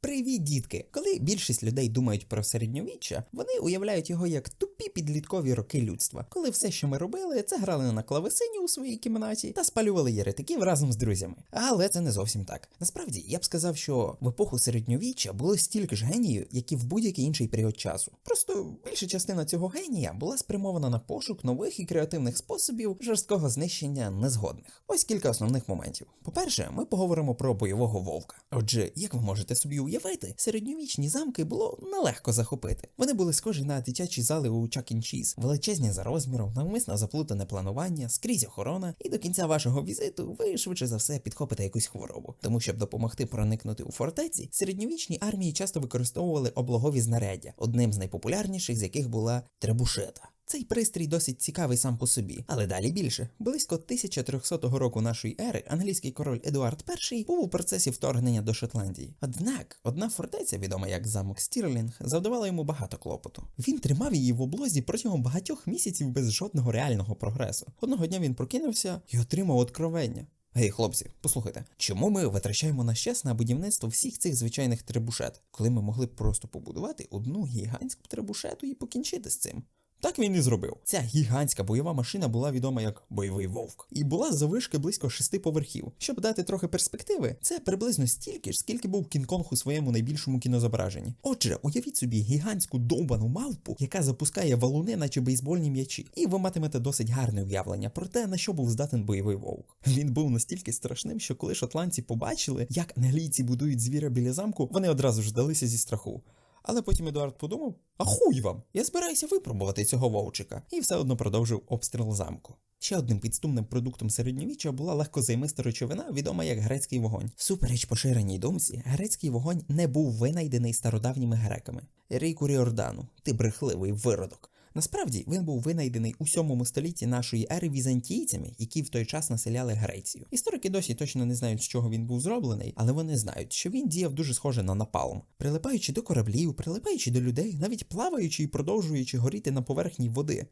Привіт, дітки! Коли більшість людей думають про середньовіччя, вони уявляють його як тупі підліткові роки людства, коли все, що ми робили, це грали на клавесині у своїй кімнаті та спалювали єретиків разом з друзями. Але це не зовсім так. Насправді, я б сказав, що в епоху середньовіччя було стільки ж генію, як і в будь-який інший період часу. Просто більша частина цього генія була спрямована на пошук нових і креативних способів жорсткого знищення незгодних. Ось кілька основних моментів. По-перше, ми поговоримо про бойового вовка. Отже, як ви можете собі уявити, середньовічні замки було нелегко захопити. Вони були схожі на дитячі зали у Chuck and Cheese, величезні за розміром, навмисно заплутане планування, скрізь охорона, і до кінця вашого візиту ви швидше за все підхопите якусь хворобу. Тому щоб допомогти проникнути у фортеці, середньовічні армії часто використовували облогові знаряддя, одним з найпопулярніших з яких була требушета. Цей пристрій досить цікавий сам по собі, але далі більше. Близько 1300 року нашої ери англійський король Едуард І був у процесі вторгнення до Шотландії. Однак одна фортеця, відома як замок Стірлінг, завдавала йому багато клопоту. Він тримав її в облозі протягом багатьох місяців без жодного реального прогресу. Одного дня він прокинувся і отримав откровення. Гей, хлопці, послухайте, чому ми витрачаємо наш час на будівництво всіх цих звичайних требушет, коли ми могли б просто побудувати одну гігантську требушету і покінчити з цим? Так він і зробив. Ця гігантська бойова машина була відома як бойовий вовк, і була завишки близько шести поверхів. Щоб дати трохи перспективи, це приблизно стільки ж, скільки був Кінг-Конг у своєму найбільшому кінозображенні. Отже, уявіть собі гігантську довбану мавпу, яка запускає валуни, наче бейсбольні м'ячі, і ви матимете досить гарне уявлення про те, на що був здатен бойовий вовк. Він був настільки страшним, що коли шотландці побачили, як англійці будують звіра біля замку, вони одразу ж здалися зі страху. Але потім Едуард подумав: а хуй вам! Я збираюся випробувати цього вовчика, і все одно продовжив обстріл замку. Ще одним підступним продуктом середньовіччя була легкозаймиста речовина, відома як грецький вогонь. Супереч поширеній думці, грецький вогонь не був винайдений стародавніми греками. Рейку Ріордану, ти брехливий виродок. Насправді він був винайдений у 7 столітті нашої ери візантійцями, які в той час населяли Грецію. Історики досі точно не знають, з чого він був зроблений, але вони знають, що він діяв дуже схоже на напалм, прилипаючи до кораблів, прилипаючи до людей, навіть плаваючи і продовжуючи горіти на поверхні води.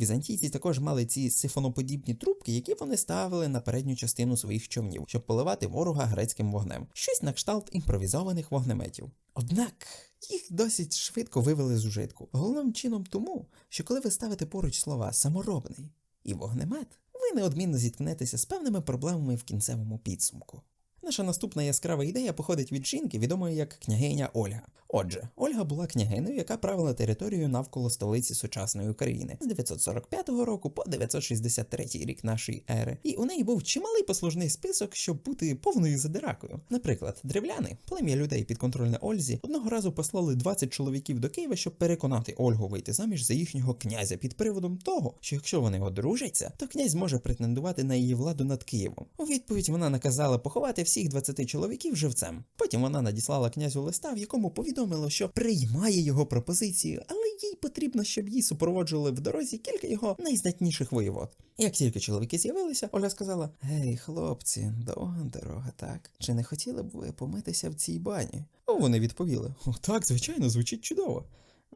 Візантійці також мали ці сифоноподібні трубки, які вони ставили на передню частину своїх човнів, щоб поливати ворога грецьким вогнем, щось на кшталт імпровізованих вогнеметів. Однак їх досить швидко вивели з ужитку. Головним чином тому, що коли ви ставите поруч слова саморобний і вогнемет, ви неодмінно зіткнетеся з певними проблемами в кінцевому підсумку. Наша наступна яскрава ідея походить від жінки, відомої як княгиня Ольга. Отже, Ольга була княгинею, яка правила територією навколо столиці сучасної України з 945 року по 963 рік нашої ери, і у неї був чималий послужний список, щоб бути повною задиракою. Наприклад, древляни, плем'я людей підконтрольне Ользі, одного разу послали 20 чоловіків до Києва, щоб переконати Ольгу вийти заміж за їхнього князя під приводом того, що якщо вони одружаться, то князь зможе претендувати на її владу над Києвом. У відповідь вона наказала поховати всіх 20 чоловіків живцем. Потім вона надіслала князю листа, в якому повідомило, що приймає його пропозицію, але їй потрібно, щоб її супроводжували в дорозі кілька його найзнатніших воєвод. Як тільки чоловіки з'явилися, Оля сказала: Гей, хлопці, довга дорога, так? Чи не хотіли б ви помитися в цій бані? О, вони відповіли: «О, так, звичайно, звучить чудово.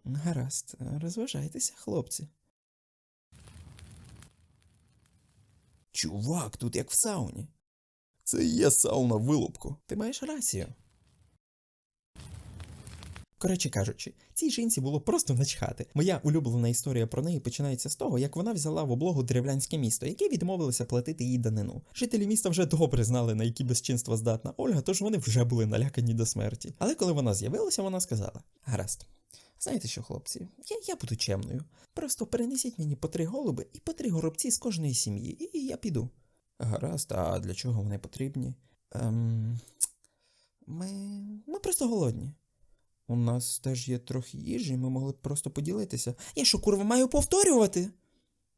Гаразд, розважайтеся, хлопці. Чувак, тут як в сауні. Це є сауна вилупку. Ти маєш рацію. Коротше кажучи, цій жінці було просто начхати. Моя улюблена історія про неї починається з того, як вона взяла в облогу древлянське місто, яке відмовилося платити їй данину. Жителі міста вже добре знали, на які безчинства здатна Ольга, тож вони вже були налякані до смерті. Але коли вона з'явилася, вона сказала: Гаразд. Знаєте що, хлопці, я, я буду чемною. Просто перенесіть мені по три голуби і по три горобці з кожної сім'ї, і я піду. Гаразд, а для чого вони потрібні? Ем, ми. ми просто голодні. У нас теж є трохи їжі, ми могли б просто поділитися. Я що, курва, маю повторювати?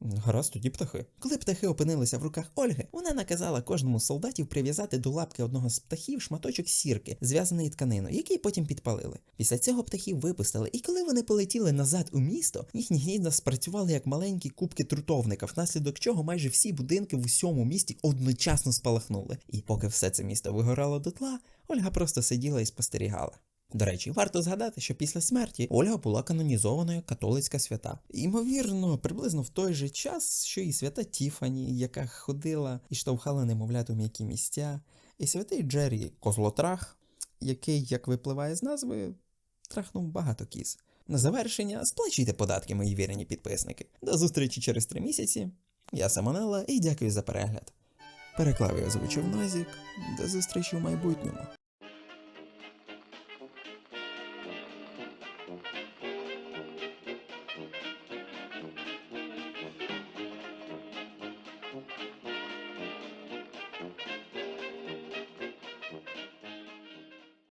Гаразд, тоді птахи. Коли птахи опинилися в руках Ольги, вона наказала кожному з солдатів прив'язати до лапки одного з птахів шматочок сірки, зв'язаний тканиною, який потім підпалили. Після цього птахів випустили, і коли вони полетіли назад у місто, їхні гнізда спрацювали як маленькі кубки трутовника, внаслідок чого майже всі будинки в усьому місті одночасно спалахнули. І поки все це місто вигорало дотла, Ольга просто сиділа і спостерігала. До речі, варто згадати, що після смерті Ольга була канонізована як католицька свята. Ймовірно, приблизно в той же час, що і свята Тіфані, яка ходила і штовхала немовлят у м'які місця, і святий Джері Козлотрах, який, як випливає з назви, трахнув багато кіз. На завершення сплачуйте податки, мої вірені підписники. До зустрічі через три місяці. Я Самонела і дякую за перегляд. Переклав і озвучив Нозік. До зустрічі в майбутньому.